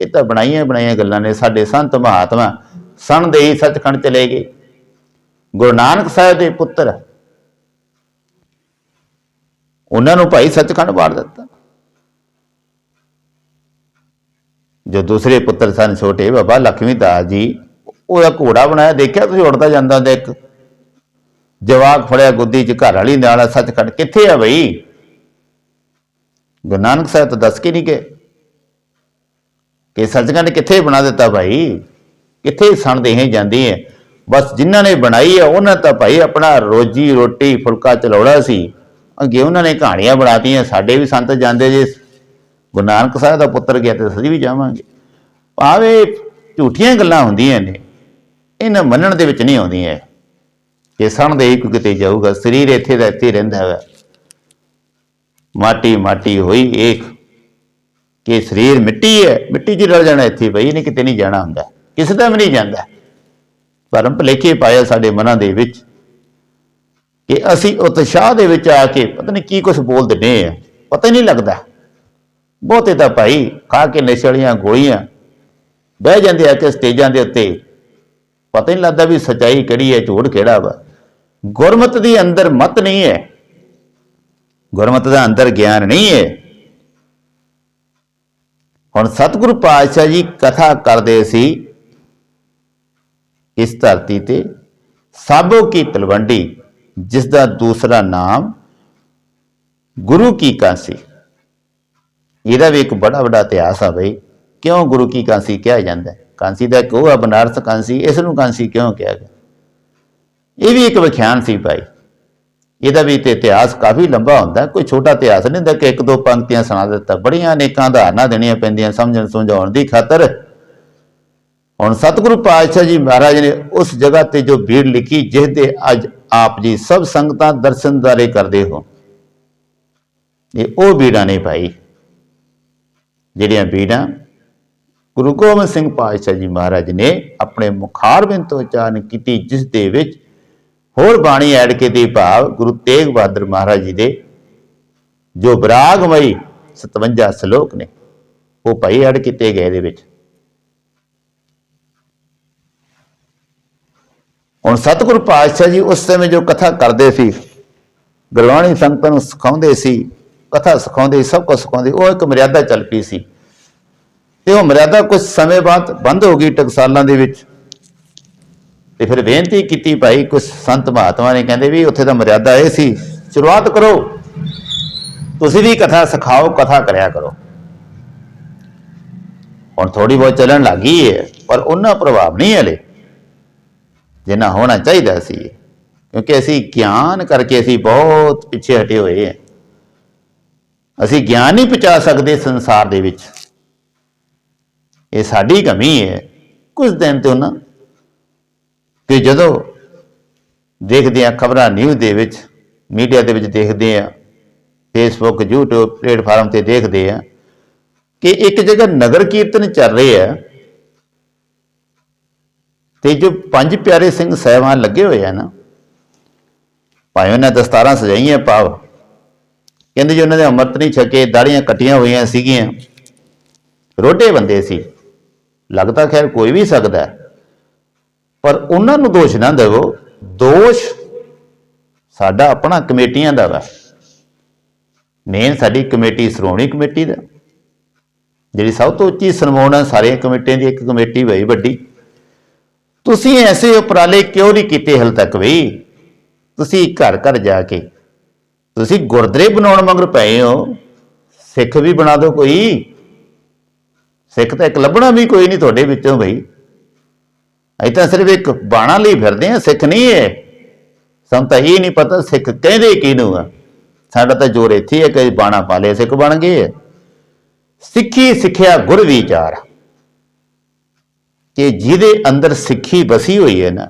ਇਹ ਤਾਂ ਬਣਾਈਆਂ ਬਣਾਈਆਂ ਗੱਲਾਂ ਨੇ, ਸਾਡੇ ਸੰਤ ਮਹਾਤਮਾ ਸਣ ਦੇ ਹੀ ਸੱਚਖੰਡ ਚਲੇ ਗਏ। ਗੁਰੂ ਨਾਨਕ ਸਾਹਿਬ ਦੇ ਪੁੱਤਰ ਉਹਨਾਂ ਨੂੰ ਭਾਈ ਸੱਚਖੰਡ ਵਾਰ ਦਿੱਤਾ। ਜੋ ਦੂਸਰੇ ਪੁੱਤਰ ਸਨ ਛੋਟੇ, ਬਾਬਾ ਲਖਮੀ ਦਾਸ ਜੀ, ਉਹਦਾ ਘੋੜਾ ਬਣਾਇਆ, ਦੇਖਿਆ ਤੁਸੀਂ ਉੜਦਾ ਜਾਂਦਾ ਹੁੰਦਾ ਇੱਕ? ਜਵਾਕ ਫੜਿਆ ਗੁੱਦੀ ਚ, ਘਰ ਵਾਲੀ ਨਾਲ, ਸੱਚਖੰਡ ਕਿੱਥੇ ਆ ਬਈ? ਗੁਰੂ ਨਾਨਕ ਸਾਹਿਬ ਤਾਂ ਦੱਸ ਕੇ ਨਹੀਂ ਗਏ। ਕਿ ਸੱਚਖੰਡ ਕਿੱਥੇ ਬਣਾ ਦਿੱਤਾ ਭਾਈ? ਕਿੱਥੇ ਸਣ ਦੇਹੇ ਜਾਂਦੇ ਹੈ ਬਸ ਜਿਨ੍ਹਾਂ ਨੇ ਬਣਾਈ ਹੈ ਉਹਨਾਂ ਤਾਂ ਭਾਈ ਆਪਣਾ ਰੋਜੀ ਰੋਟੀ ਫੁਲਕਾ ਚਲਾਉਣਾ ਸੀ। ਅੱਗੇ ਉਹਨਾਂ ਨੇ ਕਹਾਣੀਆਂ ਬਣਾਤੀਆਂ, ਸਾਡੇ ਵੀ ਸੰਤ ਜਾਂਦੇ ਜੇ। ਗੁਰੂ ਨਾਨਕ ਸਾਹਿਬ ਦਾ ਪੁੱਤਰ ਗਿਆ ਤੇ ਅਸੀਂ ਵੀ ਜਾਵਾਂਗੇ। ਭਾਵੇਂ ਝੂਠੀਆਂ ਗੱਲਾਂ ਹੁੰਦੀਆਂ ਨੇ, ਇਹਨਾਂ ਮੰਨਣ ਦੇ ਵਿੱਚ ਨਹੀਂ ਆਉਂਦੀਆਂ। ਕਿ ਸਣ ਦੇ ਹੀ ਕਿਤੇ ਜਾਊਗਾ, ਸਰੀਰ ਇੱਥੇ ਦਾ ਇੱਥੇ ਰਹਿੰਦਾ ਹੈ ਮਾਟੀ ਮਾਟੀ ਹੋਈ, ਏਕ ਕਿ ਸਰੀਰ ਮਿੱਟੀ ਹੈ, ਮਿੱਟੀ 'ਚ ਰਲ ਜਾਣਾ ਇੱਥੇ ਬਈ ਨਹੀਂ ਕਿਤੇ ਨਹੀਂ ਜਾਣਾ ਹੁੰਦਾ। ਕਿਸੇ ਦਾ ਵੀ ਨਹੀਂ ਜਾਂਦਾ। ਭਰਮ ਭਲੇਖੇ ਪਾਇਆ ਸਾਡੇ ਮਨਾਂ ਦੇ ਵਿੱਚ ਕਿ ਅਸੀਂ ਉਤਸ਼ਾਹ ਦੇ ਵਿੱਚ ਆ ਕੇ ਪਤਾ ਨਹੀਂ ਕੀ ਕੁਝ ਬੋਲ ਦਿੰਦੇ ਆ। ਪਤਾ ਹੀ ਨਹੀਂ ਲੱਗਦਾ। ਬਹੁਤੇ ਤਾਂ ਭਾਈ ਖਾ ਕੇ ਨਸ਼ੇ ਵਾਲੀਆਂ ਗੋਲੀਆਂ ਬਹਿ ਜਾਂਦੇ ਆ ਕਿ ਸਟੇਜਾਂ ਦੇ ਉੱਤੇ। ਪਤਾ ਹੀ ਨਹੀਂ ਲੱਗਦਾ ਵੀ ਸਚਾਈ ਕਿਹੜੀ ਹੈ, ਝੂਠ ਕਿਹੜਾ ਵਾ। ਗੁਰਮਤ ਦੀ ਅੰਦਰ ਮਤ ਨਹੀਂ ਹੈ। ਗੁਰਮਤ ਦਾ ਅੰਦਰ ਗਿਆਨ ਨਹੀਂ ਹੈ। ਹੁਣ ਸਤਿਗੁਰੂ ਪਾਤਸ਼ਾਹ ਜੀ ਕਥਾ ਕਰਦੇ ਸੀ ਇਸ ਧਰਤੀ ਤੇ, ਸਾਬੋ ਕੀ ਤਲਵੰਡੀ, ਜਿਸ ਦਾ ਦੂਸਰਾ ਨਾਮ ਗੁਰੂ ਕੀ ਕਾਂਸੀ। ਇਹਦਾ ਵੀ ਇੱਕ ਬੜਾ ਵੱਡਾ ਇਤਿਹਾਸ ਆ ਬਈ, ਕਿਉਂ ਗੁਰੂ ਕੀ ਕਾਂਸੀ ਕਿਹਾ ਜਾਂਦਾ? ਹੈ? ਕਾਂਸੀ ਦਾ ਕਿਉਂ ਆ, ਬਨਾਰਸ ਕਾਂਸੀ ਇਸ ਨੂੰ ਕਾਂਸੀ ਕਿਉਂ ਕਿਹਾ ਗਿਆ? ਇਹ ਵੀ ਇੱਕ ਵਿਖਿਆਨ ਸੀ ਭਾਈ। ਇਹਦਾ ਵੀ ਤੇ ਇਤਿਹਾਸ ਕਾਫੀ ਲੰਬਾ ਹੁੰਦਾ, ਕੋਈ ਛੋਟਾ ਇਤਿਹਾਸ ਨਹੀਂ ਹੁੰਦਾ ਕਿ ਇੱਕ ਦੋ ਪੰਕਤੀਆਂ ਸੁਣਾ ਦਿੱਤਾ। ਬੜੀਆਂ ਅਨੇਕਾਂ ਉਦਾਹਰਨਾਂ ਦੇਣੀਆਂ ਪੈਂਦੀਆਂ ਸਮਝਣ ਸਮਝਾਉਣ ਦੀ ਖਾਤਰ। ਹੁਣ ਸਤਿਗੁਰੂ ਪਾਤਸ਼ਾਹ ਜੀ ਮਹਾਰਾਜ ਨੇ ਉਸ ਜਗ੍ਹਾ ਤੇ ਜੋ ਭੀੜ ਲਿਖੀ, ਜਿਸ ਦੇ ਅੱਜ ਆਪ ਜੀ ਸਭ ਸੰਗਤਾਂ ਦਰਸ਼ਨਦਾਰੇ ਕਰਦੇ ਹੋ ਇਹ ਉਹ ਭੀੜਾਂ ਨੇ ਭਾਈ ਜਿਹੜੀਆਂ ਭੀੜਾਂ ਗੁਰੂ ਗੋਬਿੰਦ ਸਿੰਘ ਪਾਤਸ਼ਾਹ ਜੀ ਮਹਾਰਾਜ ਨੇ ਆਪਣੇ ਮੁਖਾਰਬਿੰਦ ਤੋਂ ਉਚਾਰਨ ਕੀਤੀ, ਜਿਸ ਦੇ ਵਿੱਚ ਹੋਰ ਬਾਣੀ ਐਡ ਕੇ ਦੀ ਭਾਵ ਗੁਰੂ ਤੇਗ ਬਹਾਦਰ ਮਹਾਰਾਜ ਜੀ ਦੇ ਜੋ ਬਰਾਗਮਈ 57 ਸ਼ਲੋਕ ਨੇ, ਉਹ ਭਾਈ ਐਡ ਕੀਤੇ ਗਏ ਦੇ ਵਿੱਚ। ਹੁਣ ਸਤਿਗੁਰੂ ਪਾਤਸ਼ਾਹ ਜੀ ਉਸ ਸਮੇਂ ਜੋ ਕਥਾ ਕਰਦੇ ਸੀ, ਗੁਰਬਾਣੀ ਸੰਗਤਾਂ ਨੂੰ ਸਿਖਾਉਂਦੇ ਸੀ, ਕਥਾ ਸਿਖਾਉਂਦੇ ਸਭ ਕੁਝ ਸਿਖਾਉਂਦੇ ਉਹ ਇੱਕ ਮਰਿਆਦਾ ਚੱਲ ਪਈ ਸੀ। ਤੇ ਉਹ ਮਰਿਆਦਾ ਕੁਝ ਸਮੇਂ ਬਾਅਦ ਬੰਦ ਹੋ ਗਈ ਟਕਸਾਲਾਂ ਦੇ ਵਿੱਚ। ਤੇ ਫਿਰ ਬੇਨਤੀ ਕੀਤੀ ਭਾਈ ਕੁਝ ਸੰਤ ਮਹਾਤਮਾ ਨੇ ਕਹਿੰਦੇ ਵੀ ਉੱਥੇ ਤਾਂ ਮਰਿਆਦਾ ਇਹ ਸੀ, ਸ਼ੁਰੂਆਤ ਕਰੋ। ਤੁਸੀਂ ਵੀ ਕਥਾ ਸਿਖਾਓ, ਕਥਾ ਕਰਿਆ ਕਰੋ। ਹੁਣ ਥੋੜੀ ਬਹੁਤ ਚੱਲਣ ਲੱਗੀ ਹੈ ਪਰ ਉਹਨਾਂ ਪ੍ਰਭਾਵ ਨਹੀਂ ਹਲੇ, ਜਿੰਨਾ ਹੋਣਾ ਚਾਹੀਦਾ ਸੀ। ਕਿਉਂਕਿ ਅਸੀਂ ਗਿਆਨ ਕਰਕੇ ਅਸੀਂ ਬਹੁਤ ਪਿੱਛੇ ਹਟੇ ਹੋਏ ਹਾਂ ਅਸੀਂ ਗਿਆਨ ਨਹੀਂ ਪਹੁੰਚਾ ਸਕਦੇ ਸੰਸਾਰ ਦੇ ਵਿੱਚ। ਇਹ ਸਾਡੀ ਕਮੀ ਹੈ ਕੁਝ ਦਿਨ ਤੇ ਉਹਨਾਂ ਕਿ ਜਦੋਂ ਦੇਖਦੇ ਆ ਖਬਰਾਂ ਨਿਊਜ਼ ਦੇ ਵਿੱਚ ਮੀਡੀਆ ਦੇ ਵਿੱਚ ਦੇਖਦੇ ਆ ਫੇਸਬੁੱਕ YouTube ਪਲੇਟਫਾਰਮ ਤੇ ਦੇਖਦੇ ਆ ਕਿ ਇੱਕ ਜਗ੍ਹਾ ਨਗਰ ਕੀਰਤਨ ਚੱਲ ਰਹੇ ਆ ਤੇ ਜੋ ਪੰਜ ਪਿਆਰੇ ਸਿੰਘ ਸਹਿਬਾਨ ਲੱਗੇ ਹੋਏ ਆ ਨਾ, ਭਾਵੇਂ ਉਹਨਾਂ ਦਸਤਾਰਾਂ ਸਜਾਈਆਂ ਪਾਵ ਕਹਿੰਦੇ ਜੀ ਉਹਨਾਂ ਦੇ ਅੰਮ੍ਰਿਤ ਨਹੀਂ ਛਕੇ, ਦਾੜੀਆਂ ਕੱਟੀਆਂ ਹੋਈਆਂ ਸੀਗੀਆਂ ਰੋਟੇ ਬੰਦੇ ਸੀ, ਲੱਗਦਾ ਖੈਰ ਕੋਈ ਵੀ ਸਕਦਾ ਹੈ। ਪਰ ਉਹਨਾਂ ਨੂੰ ਦੋਸ਼ ਨਾ ਦੇਵੋ। ਦੋਸ਼ ਸਾਡਾ ਆਪਣਾ ਕਮੇਟੀਆਂ ਦਾ ਵਾ। ਮੇਨ ਸਾਡੀ ਕਮੇਟੀ ਸ਼੍ਰੋਮਣੀ ਕਮੇਟੀ ਦਾ। ਜਿਹੜੀ ਸਭ ਤੋਂ ਉੱਚੀ ਸਨਮਾਨ ਸਾਰੀਆਂ ਕਮੇਟੀਆਂ ਦੀ ਇੱਕ ਕਮੇਟੀ ਹੋਈ ਵੱਡੀ। ਤੁਸੀਂ ਐਸੇ ਉਪਰਾਲੇ ਕਿਉਂ ਨਹੀਂ ਕੀਤੇ ਹਲ ਤੱਕ ਵੀ ਤੁਸੀਂ ਘਰ ਘਰ ਜਾ ਕੇ। ਤੁਸੀਂ ਗੁਰਦੁਆਰੇ ਬਣਾਉਣ ਮਗਰ ਪਏ ਹੋ। ਸਿੱਖ ਵੀ ਬਣਾ ਦਿਓ ਕੋਈ। ਸਿੱਖ ਤਾਂ ਇੱਕ ਲੱਭਣਾ ਵੀ ਕੋਈ ਨਹੀਂ ਤੁਹਾਡੇ ਵਿੱਚੋਂ ਬਈ। ਅਸੀਂ ਤਾਂ ਸਿਰਫ ਇੱਕ ਬਾਣਾ ਲਈ ਫਿਰਦੇ ਆ ਸਿੱਖ ਨਹੀਂ ਹੈ। ਸਾਨੂੰ ਤਾਂ ਇਹ ਨਹੀਂ ਪਤਾ ਸਿੱਖ ਕਹਿੰਦੇ ਕਿਹਨੂੰ ਆ। ਸਾਡਾ ਤਾਂ ਜੋਰ ਇੱਥੇ ਹੈ ਕਿ ਬਾਣਾ ਪਾ ਲਿਆ ਸਿੱਖ ਬਣ ਗਏ ਸਿੱਖੀ ਸਿੱਖਿਆ ਗੁਰ ਵਿਚਾਰ। ਕਿ ਜਿਹਦੇ ਅੰਦਰ ਸਿੱਖੀ ਬਸੀ ਹੋਈ ਹੈ ਨਾ,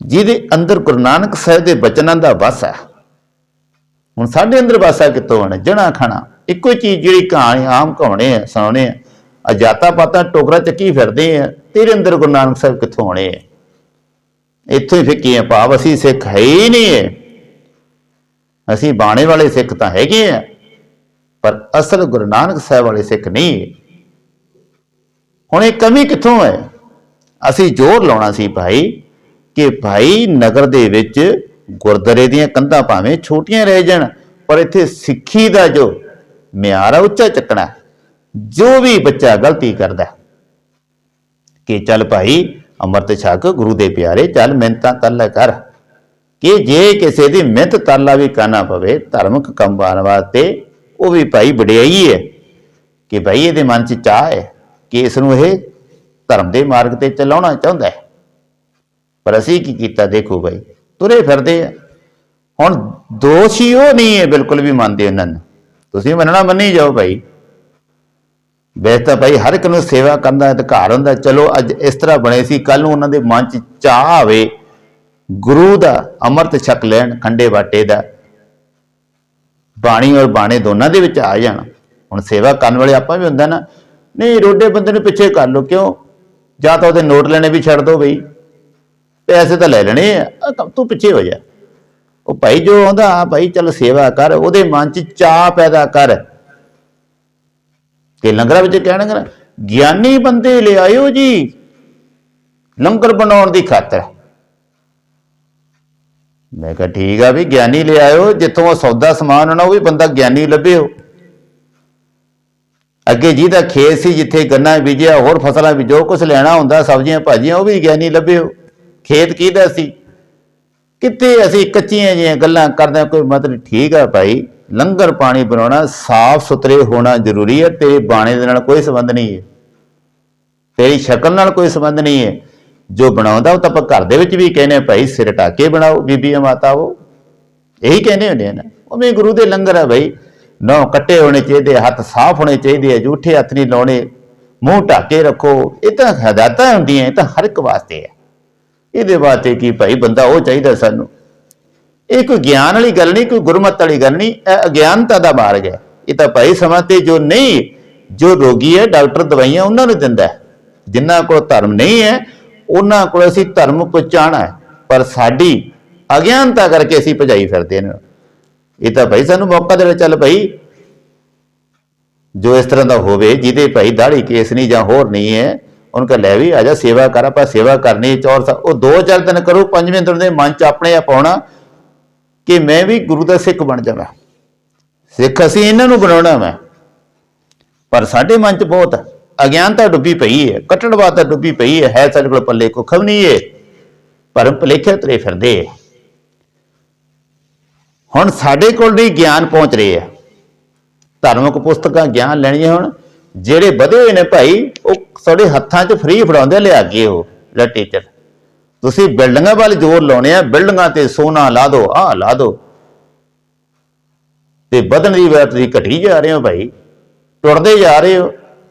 ਜਿਹਦੇ ਅੰਦਰ ਗੁਰੂ ਨਾਨਕ ਸਾਹਿਬ ਦੇ ਬਚਨਾਂ ਦਾ ਵਸ ਹੈ, ਹੁਣ ਸਾਡੇ ਅੰਦਰ ਵਾਸਾ ਕਿੱਥੋਂ ਆਣਾ ਜਣਾ ਖਾਣਾ। ਇੱਕੋ ਹੀ ਚੀਜ਼ ਜਿਹੜੀ ਕਹਾਣੀ ਆਮ ਕਹਾਉਣੇ ਆ, ਸੁਣਾਉਣੇ ਆ। ਅਜਾਤਾ ਪਾਤਾ ਟੋਕਰਾ ਚੱਕੀ ਫਿਰਦੇ ਆ? ਤੇਰੇ ਅੰਦਰ ਗੁਰੂ ਨਾਨਕ ਸਾਹਿਬ ਕਿੱਥੋਂ ਆਉਣੇ ਆ? ਇੱਥੋਂ ਹੀ ਫਿੱਕੀ ਆ ਭਾਵ ਅਸੀਂ ਸਿੱਖ ਹੈ ਹੀ ਨਹੀਂ ਹੈ ਅਸੀਂ ਬਾਣੇ ਵਾਲੇ ਸਿੱਖ ਤਾਂ ਹੈਗੇ ਆ, ਪਰ ਅਸਲ ਗੁਰੂ ਨਾਨਕ ਸਾਹਿਬ ਵਾਲੇ ਸਿੱਖ ਨਹੀਂ ਹੁਣ ਇਹ ਕਮੀ ਕਿੱਥੋਂ ਹੈ ਅਸੀਂ ਜ਼ੋਰ ਲਾਉਣਾ ਸੀ ਭਾਈ ਕਿ ਭਾਈ ਨਗਰ ਦੇ ਵਿੱਚ ਗੁਰਦੁਆਰੇ ਦੀਆਂ ਕੰਧਾਂ ਭਾਵੇਂ ਛੋਟੀਆਂ ਰਹਿ ਜਾਣ, ਪਰ ਇੱਥੇ ਸਿੱਖੀ ਦਾ ਜੋ ਮਿਆਰ ਆ, ਉੱਚਾ ਚੱਕਣਾ। ਜੋ ਵੀ ਬੱਚਾ ਗਲਤੀ ਕਰਦਾ ਕਿ ਚੱਲ ਭਾਈ ਅੰਮ੍ਰਿਤ ਛਕ, ਗੁਰੂ ਦੇ ਪਿਆਰੇ, ਚੱਲ ਮਿਹਨਤਾਂ ਕਰ ਕਰ। ਕਿ ਜੇ ਕਿਸੇ ਦੀ ਮਿਹਨਤ ਤਰਲਾ ਵੀ ਕਰਨਾ ਪਵੇ, ਧਾਰਮਿਕ ਕੰਮ ਕਰਨ ਵਾਸਤੇ, ਉਹ ਵੀ ਭਾਈ ਵਡਿਆਈ ਹੈ। ਕਿ ਭਾਈ ਇਹਦੇ ਮਨ 'ਚ ਚਾਹ ਹੈ ਕਿ ਇਸ ਨੂੰ ਇਹ ਧਰਮ ਦੇ ਮਾਰਗ ਤੇ ਚਲਾਉਣਾ ਚਾਹੁੰਦਾ ਹੈ। ਪਰ ਅਸੀਂ ਕੀ ਕੀਤਾ? ਦੇਖੋ ਭਾਈ, ਤੁਰੇ ਫਿਰਦੇ ਆ। ਹੁਣ ਦੋਸ਼ੀ ਉਹ ਨਹੀਂ ਹੈ, ਬਿਲਕੁਲ ਵੀ ਮੰਨਦੇ ਉਹਨਾਂ ਨੂੰ। ਤੁਸੀਂ ਮੰਨਣਾ ਮੰਨੀ ਜਾਓ ਭਾਈ। ਵੈਸੇ ਤਾਂ ਭਾਈ, ਹਰ ਇੱਕ ਨੂੰ ਸੇਵਾ ਕਰਨ ਦਾ ਅਧਿਕਾਰ ਹੁੰਦਾ। ਚਲੋ, ਅੱਜ ਇਸ ਤਰ੍ਹਾਂ ਬਣੇ ਸੀ ਕੱਲ ਨੂੰ ਉਹਨਾਂ ਦੇ ਮਨ 'ਚ ਚਾਹ ਆਵੇ, ਗੁਰੂ ਦਾ ਅੰਮ੍ਰਿਤ ਛਕ ਲੈਣ, ਖੰਡੇ ਬਾਟੇ ਦਾ। ਬਾਣੀ ਔਰ ਬਾਣੇ ਦੋਨਾਂ ਦੇ ਵਿੱਚ ਆ ਜਾਣ। ਹੁਣ ਸੇਵਾ ਕਰਨ ਵਾਲੇ ਆਪਾਂ ਵੀ ਹੁੰਦਾ ਨਾ, ਨਹੀਂ, ਰੋਡੇ ਬੰਦੇ ਨੂੰ ਪਿੱਛੇ ਕਰ ਲੋ ਕਿਉਂ? ਜਾਂ ਤਾਂ ਉਹਦੇ ਨੋਟ ਲੈਣੇ ਵੀ ਛੱਡ ਦੋ ਬਈ। ਪੈਸੇ ਤਾਂ ਲੈ ਲੈਣੇ ਆ ਤੂੰ ਪਿੱਛੇ ਹੋ ਜਾ। ਉਹ ਭਾਈ ਜੋ ਆਉਂਦਾ ਭਾਈ ਚੱਲ ਸੇਵਾ ਕਰ, ਉਹਦੇ ਮਨ 'ਚ ਚਾਹ ਪੈਦਾ ਕਰ। ਕਿ ਲੰਗਰਾਂ ਵਿੱਚ ਕਹਿਣਗੇ ਨਾ ਗਿਆਨੀ ਬੰਦੇ ਲਿਆਇਓ ਜੀ, ਲੰਗਰ ਬਣਾਉਣ ਦੀ ਖਾਤਰ। ਮੈਂ ਕਿਹਾ ਠੀਕ ਆ ਵੀ ਗਿਆਨੀ ਲਿਆਇਓ, ਜਿੱਥੋਂ ਉਹ ਸੌਦਾ ਸਮਾਨ ਹੋਣਾ ਉਹ ਵੀ ਬੰਦਾ ਗਿਆਨੀ ਲੱਭਿਓ। ਅੱਗੇ ਜਿਹਦਾ ਖੇਤ ਸੀ, ਜਿੱਥੇ ਗੰਨਾ ਬੀਜਿਆ, ਹੋਰ ਫਸਲਾਂ ਵੀ ਜੋ ਕੁਝ ਲੈਣਾ ਹੁੰਦਾ, ਸਬਜ਼ੀਆਂ, ਭਾਜੀਆਂ, ਉਹ ਵੀ ਗਿਆਨੀ ਲੱਭਿਓ। ਖੇਤ ਕਿਹਦਾ ਸੀ? ਕਿਤੇ ਅਸੀਂ ਕੱਚੀਆਂ ਜਿਹੀਆਂ ਗੱਲਾਂ ਕਰਦੇ ਕੋਈ ਮਤਲਬ ਠੀਕ ਆ ਭਾਈ। ਲੰਗਰ ਪਾਣੀ ਬਣਾਉਣਾ ਸਾਫ਼ ਸੁਥਰੇ ਹੋਣਾ ਜ਼ਰੂਰੀ ਹੈ, ਤੇਰੇ ਬਾਣੇ ਦੇ ਨਾਲ ਕੋਈ ਸੰਬੰਧ ਨਹੀਂ ਹੈ। ਤੇਰੀ ਸ਼ਕਲ ਨਾਲ ਕੋਈ ਸੰਬੰਧ ਨਹੀਂ ਹੈ। ਜੋ ਬਣਾਉਂਦਾ ਉਹ ਤਾਂ ਆਪਾਂ ਘਰ ਦੇ ਵਿੱਚ ਵੀ ਕਹਿੰਦੇ ਭਾਈ ਸਿਰ ਟਾਕੇ ਬਣਾਓ ਬੀਬੀਆਂ ਮਾਤਾਵੋ ਇਹੀ ਕਹਿੰਦੇ ਹੁੰਦੇ ਆ ਨਾ। ਉਵੇਂ ਗੁਰੂ ਦੇ ਲੰਗਰ ਆ ਭਾਈ ਨੌ ਕੱਟੇ ਹੋਣੇ ਚਾਹੀਦੇ, ਹੱਥ ਸਾਫ਼ ਹੋਣੇ ਚਾਹੀਦੇ ਆ ਝੂਠੇ ਹੱਥ ਨਹੀਂ ਲਾਉਣੇ। ਮੂੰਹ ਢਾਕੇ ਰੱਖੋ। ਇਹ ਤਾਂ ਹਦਾਇਤਾਂ ਹੁੰਦੀਆਂ, ਇਹ ਤਾਂ ਹਰ ਇੱਕ ਵਾਸਤੇ ਹੈ ਇਹਦੇ ਵਾਸਤੇ ਕੀ ਭਾਈ ਬੰਦਾ ਉਹ ਚਾਹੀਦਾ ਸਾਨੂੰ। ਇਹ ਕੋਈ ਗਿਆਨ ਵਾਲੀ ਗੱਲ ਨਹੀਂ, ਕੋਈ ਗੁਰਮਤ ਵਾਲੀ ਗੱਲ ਨਹੀਂ, ਇਹ ਅਗਿਆਨਤਾ ਦਾ ਮਾਰਗ ਹੈ। ਇਹ ਤਾਂ ਭਾਈ ਸਮਾਂ ਤੇ ਜੋ ਨਹੀਂ, ਜੋ ਰੋਗੀ ਹੈ, ਡਾਕਟਰ ਦਵਾਈਆਂ ਉਹਨਾਂ ਨੂੰ ਦਿੰਦਾ ਹੈ। ਜਿਨ੍ਹਾਂ ਕੋਲ ਧਰਮ ਨਹੀਂ ਹੈ, ਉਹਨਾਂ ਕੋਲ ਅਸੀਂ ਧਰਮ ਪਹੁੰਚਾਣਾ ਪਰ ਸਾਡੀ ਅਗਿਆਨਤਾ ਕਰਕੇ ਅਸੀਂ ਭਜਾਈ ਫਿਰਦੇ ਨੇ ਇਹ ਤਾਂ ਭਾਈ ਸਾਨੂੰ ਮੌਕਾ ਦੇ ਚੱਲ ਭਾਈ। ਜੋ ਇਸ ਤਰ੍ਹਾਂ ਦਾ ਹੋਵੇ, ਜਿਹਦੇ ਭਾਈ ਦਾੜੀ ਕੇਸ ਨਹੀਂ ਜਾਂ ਹੋਰ ਨਹੀਂ ਹੈ, ਉਹਨਾਂ ਕਹ ਲੈ ਵੀ ਆ ਜਾ, ਸੇਵਾ ਕਰ, ਆਪਾਂ ਸੇਵਾ ਕਰਨੀ ਚੌਰ ਉਹ ਦੋ ਚਾਰ ਦਿਨ ਕਰੋ, ਪੰਜਵੇਂ ਦਿਨ ਦੇ ਮਨ ਚ ਆਪਣੇ ਆਪ ਆਉਣਾ। ਕਿ ਮੈਂ ਵੀ ਗੁਰੂ ਦਾ ਸਿੱਖ ਬਣ ਜਾਵਾਂ। ਸਿੱਖ ਅਸੀਂ ਇਹਨਾਂ ਨੂੰ ਬਣਾਉਣਾ ਮੈਂ ਪਰ ਸਾਡੇ ਮਨ ਚ ਬਹੁਤ ਅਗਿਆਨਤਾ ਡੁੱਬੀ ਪਈ ਹੈ ਕਟੜਵਾਦ ਤਾਂ ਡੁੱਬੀ ਪਈ ਹੈ ਹੈ ਸਾਡੇ ਕੋਲ ਪੱਲੇ ਕੁੱਖ ਵੀ ਨਹੀਂ ਹੈ, ਪਰ ਭਲੇਖੇ ਤਰੇ ਫਿਰਦੇ ਹੈ। ਹੁਣ ਸਾਡੇ ਕੋਲ ਨਹੀਂ ਗਿਆਨ ਪਹੁੰਚ ਰਹੇ ਹੈ। ਧਾਰਮਿਕ ਪੁਸਤਕਾਂ ਗਿਆਨ ਲੈਣੀਆਂ ਹੁਣ, ਜਿਹੜੇ ਵਧੇ ਹੋਏ ਨੇ ਭਾਈ, ਉਹ ਸਾਡੇ ਹੱਥਾਂ 'ਚ ਫ੍ਰੀ ਫੜਾਉਂਦੇ ਆ, ਲਿਆ ਕੇ ਉਹ, ਲੈ ਟੀਚਰ ਤੁਸੀਂ ਬਿਲਡਿੰਗਾਂ ਵੱਲ ਜ਼ੋਰ ਲਾਉਣੇ ਆ, ਬਿਲਡਿੰਗਾਂ ਤੇ ਸੋਨਾ ਲਾ ਦਿਓ ਆਹ ਲਾ ਦਿਓ ਤੇ ਵਧਣ ਦੀ ਵਾਰ ਤੁਸੀਂ ਘਟੀ ਜਾ ਰਹੇ ਹੋ ਭਾਈ। ਟੁੱਟਦੇ ਜਾ ਰਹੇ ਹੋ,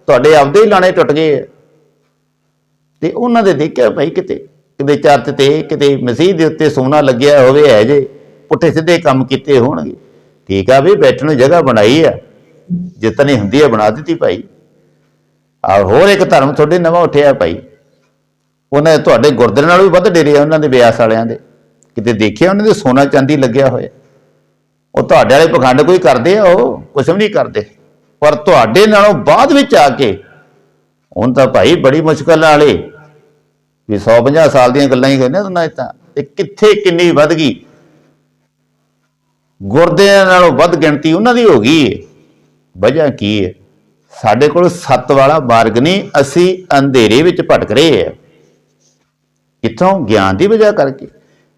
ਤੁਹਾਡੇ ਆਪਦੇ ਹੀ ਲਾਣੇ ਟੁੱਟ ਗਏ ਤੇ ਉਹਨਾਂ ਦੇ ਦੇਖਿਆ ਭਾਈ ਕਿਤੇ ਕਿਤੇ ਚਰਚ ਤੇ, ਕਿਤੇ ਮਸੀਹ ਦੇ ਉੱਤੇ ਸੋਨਾ ਲੱਗਿਆ ਹੋਵੇ ਹੈ ਜੇ ਪੁੱਠੇ ਸਿੱਧੇ ਕੰਮ ਕੀਤੇ ਹੋਣਗੇ। ਠੀਕ ਆ ਵੀ ਬੈਠਣ ਨੂੰ ਜਗ੍ਹਾ ਬਣਾਈ ਆ ਜਿਤਨੀ ਹੁੰਦੀ ਆ ਬਣਾ ਦਿੱਤੀ ਭਾਈ। ਆ ਹੋਰ ਇੱਕ ਧਰਮ ਤੁਹਾਡੇ ਨਵਾਂ ਉੱਠਿਆ ਭਾਈ। ਉਹਨੇ ਤੁਹਾਡੇ ਗੁਰਦੁਆਰੇ ਨਾਲ ਵੀ ਵੱਧ ਡੇਰੇ ਆ ਉਹਨਾਂ ਦੇ ਵਿਆਸ ਵਾਲਿਆਂ ਦੇ। ਕਿਤੇ ਦੇਖਿਆ ਉਹਨਾਂ ਦੇ ਸੋਨਾ ਚਾਂਦੀ ਲੱਗਿਆ ਹੋਇਆ? ਉਹ ਤੁਹਾਡੇ ਵਾਲੇ ਪਖੰਡ ਕੋਈ ਕਰਦੇ ਆ ਉਹ? ਕੁਛ ਵੀ ਨਹੀਂ ਕਰਦੇ। ਪਰ ਤੁਹਾਡੇ ਨਾਲੋਂ ਬਾਅਦ ਵਿੱਚ ਆ ਕੇ ਹੁਣ ਤਾਂ ਭਾਈ ਬੜੀ ਮੁਸ਼ਕਲ ਨਾਲੇ ਵੀ 150 ਸਾਲ ਦੀਆਂ ਗੱਲਾਂ ਹੀ ਕਹਿੰਦੇ ਉਹਨਾਂ ਤਾਂ। ਤੇ ਕਿੱਥੇ ਕਿੰਨੀ ਵੱਧ ਗਈ? ਗੁਰਦਿਆਂ ਨਾਲੋਂ ਵੱਧ ਗਿਣਤੀ ਉਹਨਾਂ ਦੀ ਹੋ ਗਈ ਹੈ ਵਜ੍ਹਾ ਕੀ ਹੈ ਸਾਡੇ ਕੋਲ ਸੱਤ ਵਾਲਾ ਮਾਰਗ ਨਹੀਂ, ਅਸੀਂ ਅੰਧੇਰੇ ਵਿੱਚ ਭਟਕ ਰਹੇ ਹਾਂ ਕਿੱਥੋਂ? ਗਿਆਨ ਦੀ ਵਜ੍ਹਾ ਕਰਕੇ।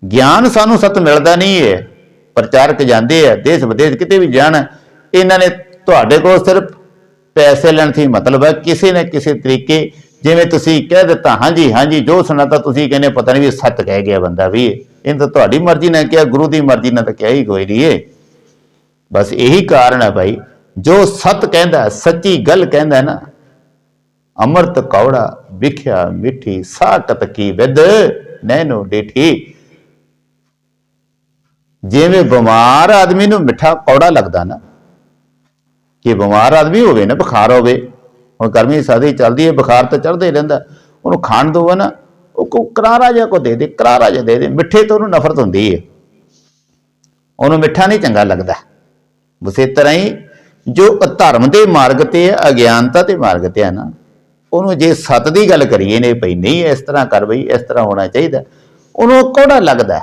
ਗਿਆਨ ਸਾਨੂੰ ਸਤ ਮਿਲਦਾ ਨਹੀਂ ਹੈ ਪ੍ਰਚਾਰਕ ਜਾਂਦੇ ਆ, ਦੇਸ਼ ਵਿਦੇਸ਼ ਕਿਤੇ ਵੀ ਜਾਣ, ਇਹਨਾਂ ਨੇ ਤੁਹਾਡੇ ਕੋਲ ਸਿਰਫ ਪੈਸੇ ਲੈਣ ਦੀ ਮਤਲਬ ਹੈ ਕਿਸੇ ਨਾ ਕਿਸੇ ਤਰੀਕੇ। ਜਿਵੇਂ ਤੁਸੀਂ ਕਹਿ ਦਿੱਤਾ, ਹਾਂਜੀ ਹਾਂਜੀ, ਜੋ ਸੁਣਾਤਾ ਤੁਸੀਂ ਕਹਿੰਦੇ, ਪਤਾ ਨਹੀਂ ਵੀ ਸੱਤ ਕਹਿ ਗਿਆ ਬੰਦਾ ਵੀ ਇਹ ਤਾਂ ਤੁਹਾਡੀ ਮਰਜ਼ੀ ਨਾਲ ਕਿਹਾ, ਗੁਰੂ ਦੀ ਮਰਜ਼ੀ ਨਾਲ ਤਾਂ ਕਿਹਾ ਹੀ ਕੋਈ ਨਹੀਂ ਹੈ ਬਸ ਇਹੀ ਕਾਰਨ ਹੈ ਭਾਈ। ਜੋ ਸਤ ਕਹਿੰਦਾ, ਸੱਚੀ ਗੱਲ ਕਹਿੰਦਾ ਨਾ, ਅਮਰਤ ਕੌੜਾ ਵਿਖਿਆ ਮਿੱਠੀ ਸਾਕਤ ਕੀ ਵਿਦ ਨੈਨੋ ਡੇਠੀ। ਜਿਵੇਂ ਬਿਮਾਰ ਆਦਮੀ ਨੂੰ ਮਿੱਠਾ ਕੌੜਾ ਲੱਗਦਾ ਨਾ ਕਿ ਬਿਮਾਰ ਆਦਮੀ ਹੋਵੇ ਨਾ, ਬੁਖਾਰ ਹੋਵੇ, ਹੁਣ ਗਰਮੀ ਸਾਦੀ ਚੱਲਦੀ ਹੈ, ਬੁਖਾਰ ਤਾਂ ਚੜਦਾ ਹੀ ਰਹਿੰਦਾ, ਉਹਨੂੰ ਖਾਣ ਦੋ ਨਾ, ਉਹ ਕੋ ਕਰਾਰਾ ਜਿਹਾ ਕੋ ਦੇ ਦੇ, ਕਰਾਰਾ ਜਿਹਾ ਦੇ ਦੇ, ਮਿੱਠੇ ਤੋਂ ਉਹਨੂੰ ਨਫ਼ਰਤ ਹੁੰਦੀ ਹੈ। ਉਹਨੂੰ ਮਿੱਠਾ ਨਹੀਂ ਚੰਗਾ ਲੱਗਦਾ। ਉਸੇ ਤਰ੍ਹਾਂ ਹੀ ਜੋ ਧਰਮ ਦੇ ਮਾਰਗ ਤੇ ਹੈ, ਅਗਿਆਨਤਾ ਦੇ ਮਾਰਗ ਤੇ ਹੈ ਨਾ ਉਹਨੂੰ ਜੇ ਸੱਤ ਦੀ ਗੱਲ ਕਰੀਏ ਨੇ ਭਈ ਨਹੀਂ, ਇਸ ਤਰ੍ਹਾਂ ਕਰ ਬਈ, ਇਸ ਤਰ੍ਹਾਂ ਹੋਣਾ ਚਾਹੀਦਾ। ਉਹਨੂੰ ਕੋੜਾ ਲੱਗਦਾ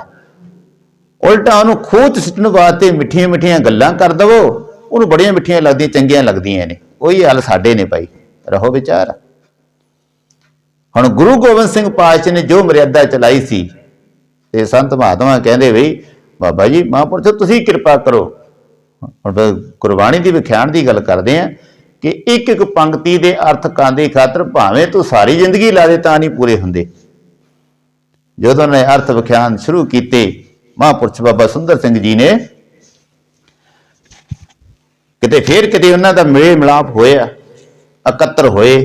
ਉਲਟਾ ਉਹਨੂੰ ਖੂਹ 'ਚ ਸਿੱਟਣ ਵਾਸਤੇ ਮਿੱਠੀਆਂ ਮਿੱਠੀਆਂ ਗੱਲਾਂ ਕਰ ਦਵੋ। ਉਹਨੂੰ ਬੜੀਆਂ ਮਿੱਠੀਆਂ ਲੱਗਦੀਆਂ, ਚੰਗੀਆਂ ਲੱਗਦੀਆਂ ਨੇ। ਉਹੀ ਹਾਲ ਸਾਡੇ ਨੇ ਭਾਈ। ਰਹੋ ਵਿਚਾਰ। ਹੁਣ ਗੁਰੂ ਗੋਬਿੰਦ ਸਿੰਘ ਪਾਤਸ਼ਾਹ ਨੇ ਜੋ ਮਰਿਆਦਾ ਚਲਾਈ ਸੀ, ਤੇ ਸੰਤ ਮਹਾਤਮਾ ਕਹਿੰਦੇ ਵੀ, ਬਾਬਾ ਜੀ ਮਹਾਂਪੁਰਸ਼ੋ, ਤੁਸੀਂ ਕਿਰਪਾ ਕਰੋ। ਹੁਣ ਫਿਰ ਗੁਰਬਾਣੀ ਦੀ ਵਿਖਿਆਨ ਦੀ ਗੱਲ ਕਰਦੇ ਆ ਕਿ ਇੱਕ ਇੱਕ ਪੰਕਤੀ ਦੇ ਅਰਥ ਕਾਂਦੀ ਖਾਤਰ ਭਾਵੇਂ ਤੂੰ ਸਾਰੀ ਜ਼ਿੰਦਗੀ ਲਾ ਦੇ ਤਾਂ ਨਹੀਂ ਪੂਰੇ ਹੁੰਦੇ। ਜਦੋਂ ਨੇ ਅਰਥ ਵਿਖਿਆਨ ਸ਼ੁਰੂ ਕੀਤੇ, ਮਹਾਂਪੁਰਸ਼ ਬਾਬਾ ਸੁੰਦਰ ਸਿੰਘ ਜੀ ਨੇ, ਕਿਤੇ ਫੇਰ ਕਿਤੇ ਉਹਨਾਂ ਦਾ ਮੇਲ ਮਿਲਾਪ ਹੋਇਆ, ਇਕੱਤਰ ਹੋਏ,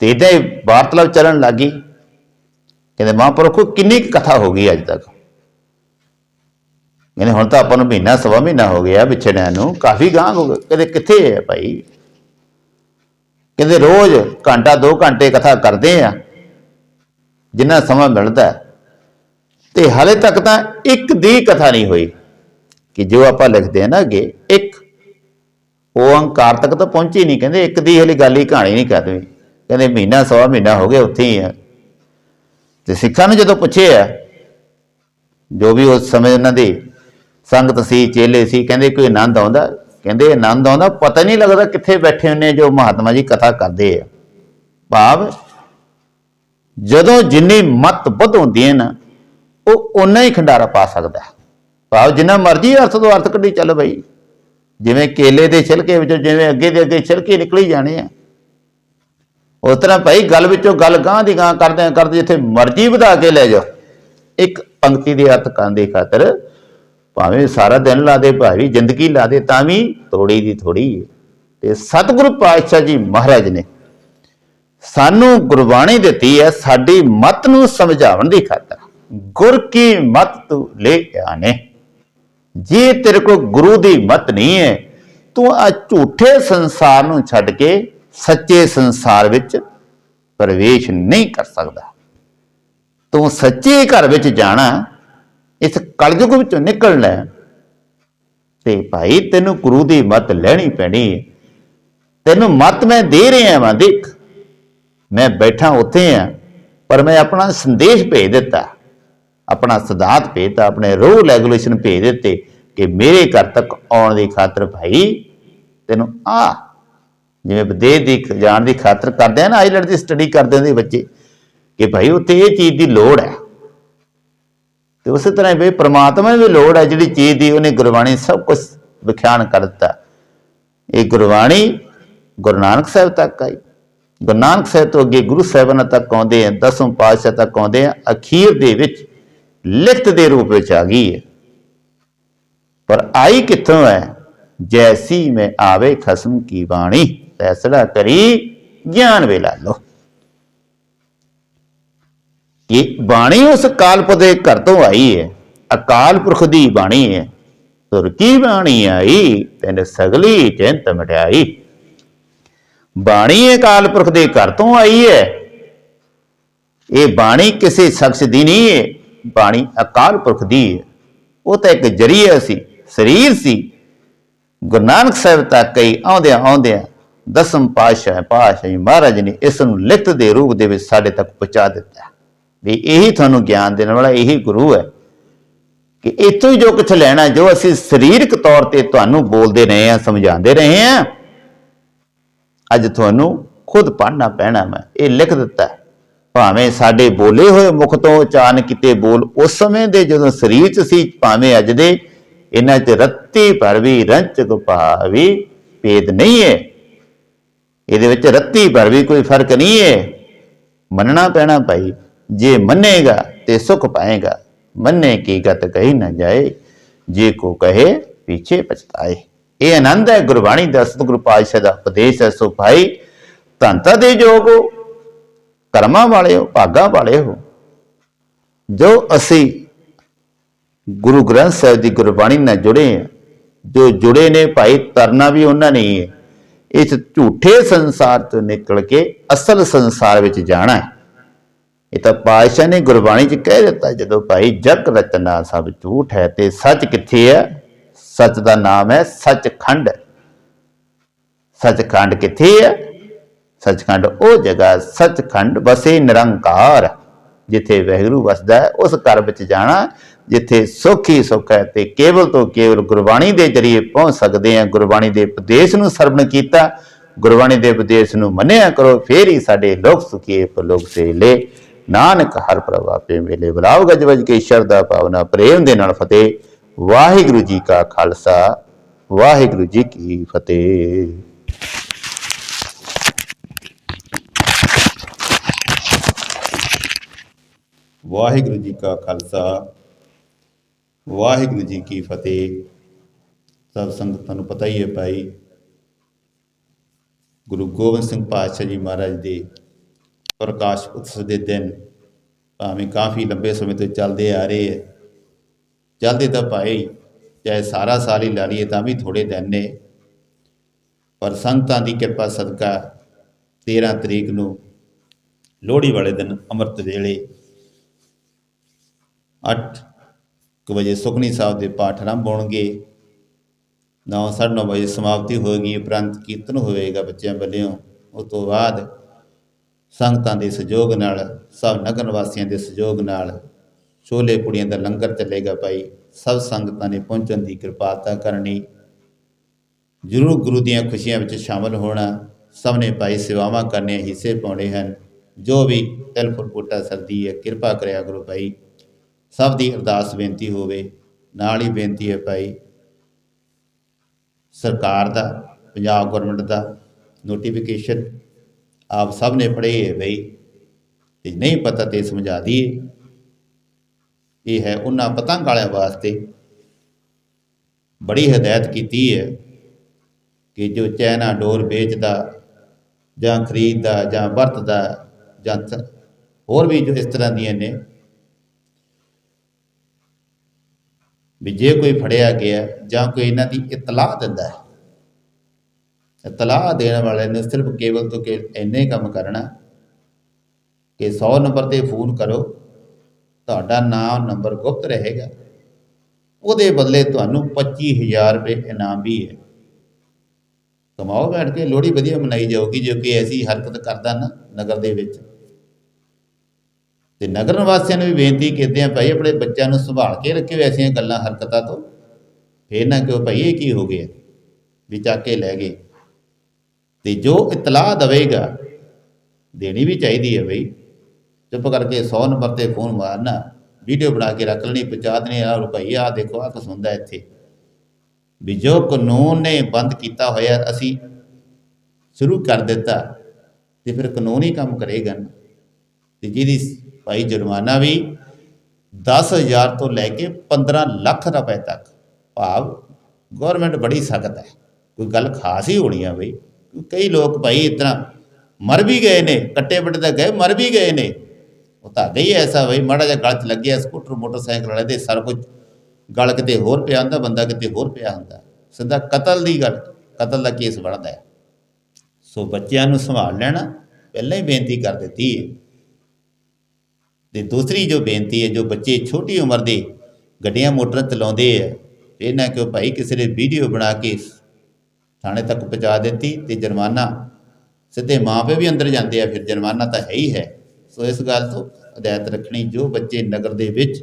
ਤੇ ਇਹਦੇ ਵਾਰਤਲਾਪ ਚੱਲਣ ਲੱਗੀ ਕਹਿੰਦੇ ਮਹਾਂਪੁਰਖੋ, ਕਿੰਨੀ ਕੁ ਕਥਾ ਹੋ ਗਈ ਅੱਜ ਤੱਕ? ਕਹਿੰਦੇ ਹੁਣ ਤਾਂ ਆਪਾਂ ਨੂੰ ਮਹੀਨਾ, ਸਵਾ ਮਹੀਨਾ ਹੋ ਗਿਆ ਵਿਛੜਿਆਂ ਨੂੰ, ਕਾਫੀ ਗਾਂਹ ਹੋ ਗਏ। ਕਹਿੰਦੇ ਕਿੱਥੇ ਹੈ ਭਾਈ? ਕਹਿੰਦੇ ਰੋਜ਼ ਘੰਟਾ 2 ਘੰਟੇ ਕਥਾ ਕਰਦੇ ਆ, ਜਿੰਨਾ ਸਮਾਂ ਮਿਲਦਾ ਹੈ। ਤੇ ਹਾਲੇ ਤੱਕ ਤਾਂ ਇੱਕ ਦੀ ਕਥਾ ਨਹੀਂ ਹੋਈ, ਕਿ ਜੋ ਆਪਾਂ ਲਿਖਦੇ ਆ ਨਾ ਅੱਗੇ, ਇੱਕ। ਓੰਕਾਰ ਤੱਕ ਤਾਂ ਪਹੁੰਚੀ ਨਹੀਂ, ਕਹਿੰਦੇ ਇੱਕ ਦੀ ਹਲੇ ਗੱਲ ਹੀ ਕਹਾਣੀ ਨਹੀਂ ਕਰਦੇ ਕਹਿੰਦੇ ਮਹੀਨਾ, ਸਵਾ ਮਹੀਨਾ ਹੋ ਗਿਆ, ਉੱਥੇ ਹੀ ਆ। ਤੇ ਸਿੱਖਾਂ ਨੂੰ ਜਦੋਂ ਪੁੱਛਿਆ, ਜੋ ਵੀ ਉਸ ਸਮੇਂ ਉਹਨਾਂ ਦੀ ਸੰਗਤ ਸੀ, ਚੇਲੇ ਸੀ, ਕਹਿੰਦੇ ਕੋਈ ਆਨੰਦ ਆਉਂਦਾ? ਕਹਿੰਦੇ ਆਨੰਦ ਆਉਂਦਾ, ਪਤਾ ਨਹੀਂ ਲੱਗਦਾ ਕਿੱਥੇ ਬੈਠੇ ਹੁੰਨੇ ਜੋ ਮਹਾਤਮਾ ਜੀ ਕਥਾ ਕਰਦੇ ਆ। ਭਾਵ ਜਦੋਂ ਜਿੰਨੀ ਮਤ ਬੁੱਧ ਹੁੰਦੀ ਹੈ ਨਾ, ਉਹ ਉਨਾ ਹੀ ਖੰਡਾਰਾ ਪਾ ਸਕਦਾ। ਭਾਵ ਜਿੰਨਾ ਮਰਜ਼ੀ ਅਰਥ ਤੋਂ ਅਰਥ ਕੱਢੀ ਚੱਲ ਬਈ। ਜਿਵੇਂ ਕੇਲੇ ਦੇ ਛਿਲਕੇ ਵਿੱਚੋਂ ਜਿਵੇਂ ਅੱਗੇ ਦੇ ਅੱਗੇ ਛਿਲਕੇ ਨਿਕਲੀ ਜਾਣੇ ਆ। ਉਸ ਤਰ੍ਹਾਂ ਭਾਈ ਗੱਲ ਵਿੱਚੋਂ ਗੱਲ ਗਾਂ ਦੀ ਗਾਂ ਕਰਦੇ ਕਰਦੇ ਜਿੱਥੇ ਮਰਜ਼ੀ ਵਧਾ ਕੇ ਲੈ ਜਾਓ। ਇੱਕ ਪੰਕਤੀ ਦੇ ਅਰਥ ਕਰਨ ਦੀ ਖਾਤਰ ਭਾਵੇਂ ਸਾਰਾ ਦਿਨ ਲਾ ਦੇ ਭਾਵੇਂ ਜ਼ਿੰਦਗੀ ਲਾ ਦੇ, ਤਾਂ ਵੀ ਥੋੜੀ ਦੀ ਥੋੜੀ ਹੈ ਤੇ ਸਤਿਗੁਰੂ ਪਾਤਸ਼ਾਹ ਜੀ ਮਹਾਰਾਜ ਨੇ ਸਾਨੂੰ ਗੁਰਬਾਣੀ ਦਿੱਤੀ ਹੈ, ਸਾਡੀ ਮਤ ਨੂੰ ਸਮਝਾਉਣ ਦੀ ਖਾਤਰ। ਗੁਰ ਕੀ ਮਤ ਤੂੰ ਲੈ ਆਨੇ ਜੇ ਤੇਰੇ ਕੋ ਗੁਰੂ ਦੀ ਮਤ ਨਹੀਂ ਹੈ, ਤੂੰ ਆ ਝੂਠੇ ਸੰਸਾਰ ਨੂੰ ਛੱਡ ਕੇ ਸੱਚੇ ਸੰਸਾਰ ਵਿੱਚ ਪ੍ਰਵੇਸ਼ ਨਹੀਂ ਕਰ ਸਕਦਾ। ਤੂੰ ਸੱਚੇ ਘਰ ਵਿੱਚ ਜਾਣਾ ਇਸ ਕਲਯੁਗ ਵਿੱਚੋਂ ਨਿਕਲਣਾ ਹੈ। ਤੇ ਭਾਈ ਤੈਨੂੰ ਗੁਰੂ ਦੀ ਮੱਤ ਲੈਣੀ ਪੈਣੀ ਹੈ। ਤੈਨੂੰ ਮੱਤ ਮੈਂ ਦੇ ਰਿਹਾ ਵਾਂ, ਦੇਖ। ਮੈਂ ਬੈਠਾ ਉੱਥੇ ਆ, ਪਰ ਮੈਂ ਆਪਣਾ ਸੰਦੇਸ਼ ਭੇਜ ਦਿੱਤਾ। ਆਪਣਾ ਸਿਧਾਂਤ ਭੇਜਤਾ, ਆਪਣੇ ਰੂਲ ਰੈਗੂਲੇਸ਼ਨ ਭੇਜ ਦਿੱਤੇ ਕਿ ਮੇਰੇ ਘਰ ਤੱਕ ਆਉਣ ਦੀ ਖਾਤਰ ਭਾਈ ਤੈਨੂੰ ਆ, ਜਿਵੇਂ ਵਿਦੇਸ਼ ਦੀ ਜਾਣ ਦੀ ਖਾਤਰ ਕਰਦੇ ਆ ਨਾ, ਆਈਲੈਂਡ ਦੀ ਸਟੱਡੀ ਕਰਦੇ ਹੁੰਦੇ ਬੱਚੇ, ਕਿ ਭਾਈ ਉੱਥੇ ਇਹ ਚੀਜ਼ ਦੀ ਲੋੜ ਹੈ। ਤੇ ਉਸੇ ਤਰ੍ਹਾਂ ਵੀ ਪ੍ਰਮਾਤਮਾ ਦੀ ਲੋੜ ਹੈ ਜਿਹੜੀ ਚੀਜ਼ ਦੀ, ਉਹਨੇ ਗੁਰਬਾਣੀ ਸਭ ਕੁਝ ਵਿਖਿਆਨ ਕਰ ਦਿੱਤਾ। ਇਹ ਗੁਰਬਾਣੀ ਗੁਰੂ ਨਾਨਕ ਸਾਹਿਬ ਤੱਕ ਆਈ। ਗੁਰੂ ਨਾਨਕ ਸਾਹਿਬ ਤੋਂ ਅੱਗੇ ਗੁਰੂ ਸਾਹਿਬਾਨਾਂ ਤੱਕ ਆਉਂਦੇ ਆ ਦਸਮ ਪਾਤਸ਼ਾਹ ਤੱਕ ਆਉਂਦੇ ਆ, ਅਖੀਰ ਦੇ ਵਿੱਚ ਲਿਖਤ ਦੇ ਰੂਪ ਵਿੱਚ ਆ ਗਈ ਹੈ। ਪਰ ਆਈ ਕਿੱਥੋਂ ਹੈ? ਜੈਸੀ ਮੈਂ ਆਵੇ ਖਸਮ ਕੀ ਬਾਣੀ, ਫੈਸਲਾ ਕਰੀ, ਗਿਆਨ ਵੇਲਾ ਲੋ ਕਿ ਬਾਣੀ ਉਸ ਕਾਲਪ ਦੇ ਘਰ ਤੋਂ ਆਈ ਹੈ? ਅਕਾਲ ਪੁਰਖ ਦੀ ਬਾਣੀ ਹੈ। ਤੁਰ ਕੀ ਬਾਣੀ ਆਈ? ਤੈਨੂੰ ਸਗਲੀ ਚਿੰਤ ਮਟਾਈ ਬਾਣੀ ਅਕਾਲ ਪੁਰਖ ਦੇ ਘਰ ਤੋਂ ਆਈ ਹੈ। ਇਹ ਬਾਣੀ ਕਿਸੇ ਸ਼ਖਸ ਦੀ ਨਹੀਂ ਹੈ। ਬਾਣੀ ਅਕਾਲ ਪੁਰਖ ਦੀ ਹੈ। ਉਹ ਤਾਂ ਇੱਕ ਜਰੀਆ ਸੀ, ਸਰੀਰ ਸੀ। ਗੁਰੂ ਨਾਨਕ ਸਾਹਿਬ ਤੱਕ ਹੀ ਆਉਂਦਿਆਂ ਆਉਂਦਿਆਂ ਦਸਮ ਪਾਤਸ਼ਾਹ ਪਾਤਸ਼ਾਹ ਮਹਾਰਾਜ ਨੇ ਇਸ ਨੂੰ ਲਿਖਤ ਦੇ ਰੂਪ ਦੇ ਵਿੱਚ ਸਾਡੇ ਤੱਕ ਪਹੁੰਚਾ ਦਿੱਤਾ। ਵੀ ਇਹੀ ਤੁਹਾਨੂੰ ਗਿਆਨ ਦੇਣ ਵਾਲਾ ਇਹੀ ਗੁਰੂ ਹੈ ਕਿ ਇੱਥੋਂ ਹੀ ਜੋ ਕੁਝ ਲੈਣਾ ਜੋ ਅਸੀਂ ਸਰੀਰਕ ਤੌਰ ਤੇ ਤੁਹਾਨੂੰ ਬੋਲਦੇ ਰਹੇ ਹਾਂ, ਸਮਝਾਉਂਦੇ ਰਹੇ ਹਾਂ, ਅੱਜ ਤੁਹਾਨੂੰ ਖੁਦ ਪੜ੍ਹਨਾ ਪੈਣਾ ਮੈਂ, ਇਹ ਲਿਖ ਦਿੱਤਾ ਭਾਵੇਂ ਸਾਡੇ ਬੋਲੇ ਹੋਏ ਮੁਖ ਤੋਂ ਉਚਾਰਨ ਕੀਤੇ ਬੋਲ ਉਸ ਸਮੇਂ ਦੇ ਜਦੋਂ ਸਰੀਰ 'ਚ ਸੀ, ਭਾਵੇਂ ਅੱਜ ਦੇ, ਇਹਨਾਂ 'ਚ ਰੱਤੀ ਭਰ ਵੀ ਰੰਚਕ ਭਾਵੀ ਭੇਦ ਨਹੀਂ ਹੈ। ਇਹਦੇ ਵਿੱਚ ਰੱਤੀ ਭਰ ਵੀ ਕੋਈ ਫ਼ਰਕ ਨਹੀਂ ਹੈ। ਮੰਨਣਾ ਪੈਣਾ ਭਾਈ ਜੇ ਮੰਨੇਗਾ ਤੇ ਸੁਖ ਪਾਏਗਾ, ਮੰਨੇ ਕੀ ਗਤ ਕਹੀ ਨਾ ਜਾਏ, ਜੇ ਕੋ ਕਹੇ ਪਿੱਛੇ ਪਛਤਾਏ। ਇਹ ਆਨੰਦ ਹੈ, ਗੁਰਬਾਣੀ ਦਾ ਸਤਿਗੁਰੂ ਪਾਤਸ਼ਾਹ ਦਾ ਉਪਦੇਸ਼ ਹੈ ਸੋ ਭਾਈ ਧੰਤਾ ਦੇ ਜੋਗੋ ਕਰਮਾਂ ਵਾਲੇ ਹੋ, ਭਾਗਾ ਵਾਲੇ ਹੋ। ਜੋ ਅਸੀਂ ਗੁਰੂ ਗ੍ਰੰਥ ਸਾਹਿਬ ਦੀ ਗੁਰਬਾਣੀ ਨਾਲ ਜੁੜੇ ਹਾਂ, ਜੋ ਜੁੜੇ ਨੇ ਭਾਈ, ਤਰਨਾ ਵੀ ਉਹਨਾਂ ਨੇ ਹੀ ਹੈ। ਇਸ ਝੂਠੇ ਸੰਸਾਰ ਤੋਂ ਨਿਕਲ ਕੇ ਅਸਲ ਸੰਸਾਰ ਵਿੱਚ ਜਾਣਾ ਹੈ। ਇਹ ਤਾਂ ਪਾਤਸ਼ਾਹ ਨੇ ਗੁਰਬਾਣੀ 'ਚ ਕਹਿ ਦਿੱਤਾ, ਜਦੋਂ ਭਾਈ ਜਗ ਰਚਨਾ ਸਭ ਝੂਠ ਹੈ ਤੇ ਸੱਚ ਕਿੱਥੇ ਹੈ? ਸੱਚ ਦਾ ਨਾਮ ਹੈ ਸੱਚਖੰਡ। ਸੱਚਖੰਡ ਕਿੱਥੇ ਹੈ? ਸੱਚਖੰਡ ਉਹ ਜਗ੍ਹਾ, ਸੱਚਖੰਡ ਵਸੇ ਨਿਰੰਕਾਰ, ਜਿੱਥੇ ਵਹਿਗੁਰੂ ਵਸਦਾ ਹੈ, ਉਸ ਘਰ ਵਿੱਚ ਜਾਣਾ, ਜਿੱਥੇ ਸੁੱਖ ਹੀ ਸੁੱਖ ਹੈ ਤੇ ਕੇਵਲ ਤੋਂ ਕੇਵਲ ਗੁਰਬਾਣੀ ਦੇ ਜਰੀਏ ਪਹੁੰਚ ਸਕਦੇ ਹਾਂ। ਗੁਰਬਾਣੀ ਦੇ ਉਪਦੇਸ਼ ਨੂੰ ਸਰਵਣ ਕੀਤਾ। ਗੁਰਬਾਣੀ ਦੇ ਉਪਦੇਸ਼ ਨੂੰ ਮੰਨਿਆ ਕਰੋ, ਫੇਰ ਹੀ ਸਾਡੇ ਲੋਕ ਸੁਖੀਏ ਪਰਲੋਕ ਸੇ ਲੈ ਨਾਨਕ ਹਰ ਪ੍ਰਭਾਪੇ ਮੇਲੇ ਬਲਾਵ ਗਜ ਵਜ ਕੇ ਸ਼ਰਦਾ ਭਾਵਨਾ ਪ੍ਰੇਮ ਦੇ ਨਾਲ ਫਤਿਹ। ਵਾਹਿਗੁਰੂ ਜੀ ਕਾ ਖਾਲਸਾ, ਵਾਹਿਗੁਰੂ ਜੀ ਕੀ ਫਤਿਹ। ਵਾਹਿਗੁਰੂ ਜੀ ਕਾ ਖਾਲਸਾ, ਵਾਹਿਗੁਰੂ ਜੀ ਕੀ ਫਤਿਹ। ਸਭ ਸੰਗਤਾਂ ਨੂੰ ਪਤਾ ਹੀ ਹੈ ਭਾਈ, ਗੁਰੂ ਗੋਬਿੰਦ ਸਿੰਘ ਪਾਤਸ਼ਾਹ ਜੀ ਮਹਾਰਾਜ ਦੇ ਪ੍ਰਕਾਸ਼ ਉਤਸਵ ਦੇ ਦਿਨ ਭਾਵੇਂ ਕਾਫੀ ਲੰਬੇ ਸਮੇਂ ਤੋਂ ਚੱਲਦੇ ਆ ਰਹੇ ਹੈ। ਚੱਲਦੇ ਤਾਂ ਭਾਈ ਚਾਹੇ ਸਾਰਾ ਸਾਲ ਹੀ ਲਾ ਲਈਏ ਤਾਂ ਵੀ ਥੋੜੇ ਦਿਨ ਨੇ। ਪਰ ਸੰਤਾਂ ਦੀ ਕਿਰਪਾ ਸਦਕਾ 13 ਤਰੀਕ ਨੂੰ ਲੋਹੜੀ ਵਾਲੇ ਦਿਨ ਅੰਮ੍ਰਿਤ ਵੇਲੇ 8 ਕੁ ਵਜੇ ਸੁਖਨੀ ਸਾਹਿਬ ਦੇ ਪਾਠ ਆਰੰਭ ਹੋਣਗੇ। 9:30 ਵਜੇ ਸਮਾਪਤੀ ਹੋਏਗੀ, ਉਪਰੰਤ ਕੀਰਤਨ ਹੋਵੇਗਾ ਬੱਚਿਆਂ ਵੱਲੋਂ। ਉਸ ਤੋਂ ਬਾਅਦ ਸੰਗਤਾਂ ਦੇ ਸਹਿਯੋਗ ਨਾਲ, ਸਭ ਨਗਰ ਨਿਵਾਸੀਆਂ ਦੇ ਸਹਿਯੋਗ ਨਾਲ ਛੋਲੇ ਪੁੜੀਆਂ ਦਾ ਲੰਗਰ ਚੱਲੇਗਾ ਭਾਈ। ਸਭ ਸੰਗਤਾਂ ਨੇ ਪਹੁੰਚਣ ਦੀ ਕਿਰਪਾਲਤਾ ਕਰਨੀ। ਜ਼ਰੂਰ ਗੁਰੂ ਦੀਆਂ ਖੁਸ਼ੀਆਂ ਵਿੱਚ ਸ਼ਾਮਲ ਹੋਣਾ। ਸਭ ਨੇ ਭਾਈ ਸੇਵਾਵਾਂ ਕਰਨੀਆਂ, ਹਿੱਸੇ ਪਾਉਣੇ ਹਨ। ਜੋ ਵੀ ਤਿਲ ਫੁੱਲ ਬੂਟਾ ਸਰਦੀ ਹੈ, ਕਿਰਪਾ ਕਰਿਆ ਕਰੋ ਭਾਈ। ਸਭ ਦੀ ਅਰਦਾਸ ਬੇਨਤੀ ਹੋਵੇ। ਨਾਲ ਹੀ ਬੇਨਤੀ ਹੈ ਭਾਈ, ਸਰਕਾਰ ਦਾ, ਪੰਜਾਬ ਗਵਰਨਮੈਂਟ ਦਾ ਨੋਟੀਫਿਕੇਸ਼ਨ ਆਪ ਸਭ ਨੇ ਪੜ੍ਹੇ ਹੈ ਬਈ ਤੇ ਨਹੀਂ ਪਤਾ ਤੇ ਸਮਝਾ ਦਈਏ। ਇਹ ਹੈ ਉਹਨਾਂ ਪਤੰਗ ਵਾਲਿਆਂ ਵਾਸਤੇ। ਬੜੀ ਹਦਾਇਤ ਕੀਤੀ ਹੈ ਕਿ ਜੋ ਚੈਨਾ ਡੋਰ ਵੇਚਦਾ ਜਾਂ ਖਰੀਦਦਾ ਜਾਂ ਵਰਤਦਾ ਜਾਂ ਹੋਰ ਵੀ ਜੋ ਇਸ ਤਰ੍ਹਾਂ ਦੀਆਂ ਨੇ, ਵੀ ਜੇ ਕੋਈ ਫੜਿਆ ਗਿਆ ਜਾਂ ਕੋਈ ਇਹਨਾਂ ਦੀ ਇਤਲਾਹ ਦਿੰਦਾ ਹੈ ਤਲਾਹ ਦੇਣ ਵਾਲੇ ਨੇ ਸਿਰਫ ਕੇਵਲ ਤੋਂ ਕੇ ਇੰਨੇ ਕੰਮ ਕਰਨਾ ਕਿ 100 ਨੰਬਰ ਤੇ ਫੋਨ ਕਰੋ, ਤੁਹਾਡਾ ਨਾਮ ਨੰਬਰ ਗੁਪਤ ਰਹੇਗਾ। ਉਹਦੇ ਬਦਲੇ ਤੁਹਾਨੂੰ 25000 ਰੁਪਏ ਇਨਾਮ ਵੀ ਹੈ। ਕਮਾਓ ਬੈਠ ਕੇ, ਲੋਹੜੀ ਵਧੀਆ ਮਨਾਈ ਜਾਊਗੀ ਜੋ ਕਿ ਐਸੀ ਹਰਕਤ ਕਰਦਾ ਨਾ ਨਗਰ ਦੇ ਵਿੱਚ। ਤੇ ਨਗਰ ਨਿਵਾਸੀਆਂ ਨੂੰ ਵੀ ਬੇਨਤੀ ਕਰਦੇ ਆ, ਭਾਈ ਆਪਣੇ ਬੱਚਿਆਂ ਨੂੰ ਸੰਭਾਲ ਕੇ ਰੱਖਿਓ ਐਸੀਆਂ ਗੱਲਾਂ ਹਰਕਤਾਂ ਤੋਂ। ਫੇਰ ਨਾ ਕਿਉਂ ਭਾਈ, ਇਹ ਕੀ ਹੋ ਗਿਆ? ਵੀ ਚੱਕ ਕੇ ਲੈ ਗਏ। ਤੇ ਜੋ ਇਤਲਾਹ ਦਵੇਗਾ, ਦੇਣੀ ਵੀ ਚਾਹੀਦੀ ਹੈ ਬਈ। ਚੁੱਪ ਕਰਕੇ 100 ਨੰਬਰ ਤੇ ਫੋਨ ਮਾਰਨਾ, ਵੀਡੀਓ ਬਣਾ ਕੇ ਰੱਖ ਲੈਣੀ, ਪਹੁੰਚਾ ਦੇਣੀ ਆ ਭਾਈ ਆ ਦੇਖੋ ਆ ਕੁਛ ਹੁੰਦਾ ਇੱਥੇ। ਵੀ ਜੋ ਕਾਨੂੰਨ ਨੇ ਬੰਦ ਕੀਤਾ ਹੋਇਆ, ਅਸੀਂ ਸ਼ੁਰੂ ਕਰ ਦਿੱਤਾ, ਤੇ ਫਿਰ ਕਾਨੂੰਨ ਹੀ ਕੰਮ ਕਰੇਗਾ ਨਾ। ਤੇ ਜਿਹਦੀ ਭਾਈ ਜੁਰਮਾਨਾ ਵੀ 10000 ਤੋਂ ਲੈ ਕੇ 15 ਲੱਖ ਰੁਪਏ ਤੱਕ, ਭਾਵ ਗਵਰਨਮੈਂਟ ਬੜੀ ਸਖਤ ਹੈ। ਕੋਈ ਗੱਲ ਖਾਸ ਹੀ ਹੋਣੀ ਆ ਬਈ। ਕਈ ਲੋਕ ਭਾਈ ਇਤਨਾ ਮਰ ਵੀ ਗਏ ਨੇ, ਕੱਟੇ ਵੱਟੇ ਤਾਂ ਗਏ, ਮਰ ਵੀ ਗਏ ਨੇ। ਉਹ ਤਾਂ ਹੀ ਐਸਾ ਬਈ ਮਾੜਾ ਜਿਹਾ ਗਲ 'ਚ ਲੱਗਿਆ, ਸਕੂਟਰ, ਮੋਟਰਸਾਈਕਲ ਵਾਲੇ ਦੇ ਸਾਰਾ ਕੁਝ ਗਲ ਕਿਤੇ ਹੋਰ ਪਿਆ ਹੁੰਦਾ, ਬੰਦਾ ਕਿਤੇ ਹੋਰ ਪਿਆ ਹੁੰਦਾ। ਸਿੱਧਾ ਕਤਲ ਦੀ ਗੱਲ, ਕਤਲ ਦਾ ਕੇਸ ਬਣਦਾ ਹੈ। ਸੋ ਬੱਚਿਆਂ ਨੂੰ ਸੰਭਾਲ ਲੈਣਾ, ਪਹਿਲਾਂ ਹੀ ਬੇਨਤੀ ਕਰ ਦਿੱਤੀ ਹੈ। ਤੇ ਦੂਸਰੀ ਜੋ ਬੇਨਤੀ ਹੈ, ਜੋ ਬੱਚੇ ਛੋਟੀ ਉਮਰ ਦੇ ਗੱਡੀਆਂ, ਮੋਟਰਾਂ ਚਲਾਉਂਦੇ ਆ ਇਹਨਾਂ ਕਿਉਂ ਭਾਈ ਕਿਸੇ ਨੇ ਵੀਡੀਓ ਬਣਾ ਕੇ ਥਾਣੇ ਤੱਕ ਪਹੁੰਚਾ ਦਿੱਤੀ ਤੇ ਜੁਰਮਾਨਾ ਸਿੱਧੇ ਮਾਪੇ ਵੀ ਅੰਦਰ ਜਾਂਦੇ ਆ, ਫਿਰ ਜੁਰਮਾਨਾ ਤਾਂ ਹੈ ਹੀ ਹੈ। ਸੋ ਇਸ ਗੱਲ ਤੋਂ ਹਦਾਇਤ ਰੱਖਣੀ, ਜੋ ਬੱਚੇ ਨਗਰ ਦੇ ਵਿੱਚ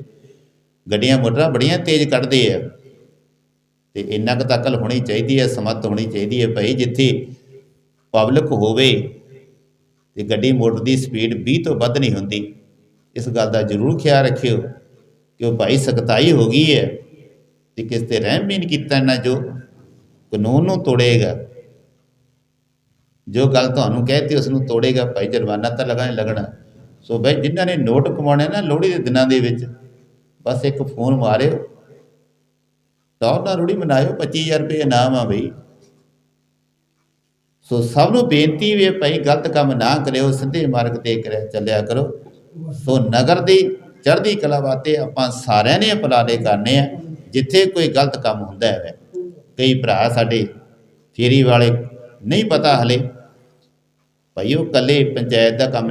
ਗੱਡੀਆਂ, ਮੋਟਰਾਂ ਬੜੀਆਂ ਤੇਜ਼ ਕੱਢਦੇ ਆ, ਤੇ ਇੰਨਾ ਕੁ ਤਕਲ ਹੋਣੀ ਚਾਹੀਦੀ ਹੈ, ਸਮੱਤ ਹੋਣੀ ਚਾਹੀਦੀ ਹੈ ਭਾਈ, ਜਿੱਥੇ ਪਬਲਿਕ ਹੋਵੇ ਤੇ ਗੱਡੀ, ਮੋਟਰ ਦੀ ਸਪੀਡ 20 ਤੋਂ ਵੱਧ ਨਹੀਂ ਹੁੰਦੀ। ਇਸ ਗੱਲ ਦਾ ਜ਼ਰੂਰ ਖਿਆਲ ਰੱਖਿਓ ਕਿ ਉਹ ਭਾਈ ਸਖਤਾਈ ਹੋ ਗਈ ਹੈ ਤੇ ਕਿਸ ਤੇ ਰਹਿਮ ਵੀ ਨਹੀਂ ਕੀਤਾ ਨਾ ਜੋ ਕਾਨੂੰਨ ਨੂੰ ਤੋੜੇਗਾ। ਜੋ ਗੱਲ ਤੁਹਾਨੂੰ ਕਹਿਤੀ, ਉਸ ਨੂੰ ਤੋੜੇਗਾ। ਭਾਈ, ਜੁਰਮਾਨਾ ਤਾਂ ਲਗਾਣੇ ਲੱਗਣਾ। ਸੋ ਭਾਈ ਜਿਨ੍ਹਾਂ ਨੇ ਨੋਟ ਕਮਾਉਣੇ ਨਾ ਲੋਹੜੀ ਦੇ ਦਿਨਾਂ ਦੇ ਵਿੱਚ, ਬਸ ਇੱਕ ਫੋਨ ਮਾਰਿਓ। ਟੌਰ ਨਾਲ ਰੂੜੀ ਮਨਾਇਓ 25000 ਰੁਪਏ ਇਨਾਮ ਆ ਬਈ। ਸੋ ਸਭ ਨੂੰ ਬੇਨਤੀ ਵੀ ਭਾਈ, ਗਲਤ ਕੰਮ ਨਾ ਕਰਿਓ, ਸਿੱਧੇ ਮਾਰਗ ਤੇ ਕਰਿਆ ਚੱਲਿਆ ਕਰੋ। ਸੋ ਨਗਰ ਦੀ ਚੜ੍ਹਦੀ ਕਲਾ ਵਾਸਤੇ ਆਪਾਂ ਸਾਰਿਆਂ ਨੇ ਉਪਰਾਲੇ ਕਰਨੇ ਆ, ਜਿੱਥੇ ਕੋਈ ਗਲਤ ਕੰਮ ਹੁੰਦਾ ਹੈ। ਕਈ ਭਰਾ ਸਾਡੇ ਫੇਰੀ ਵਾਲੇ ਨਹੀਂ ਪਤਾ ਹਲੇ। ਭਾਈ ਉਹ ਕੱਲੇ ਪੰਚਾਇਤ ਦਾ ਕੰਮ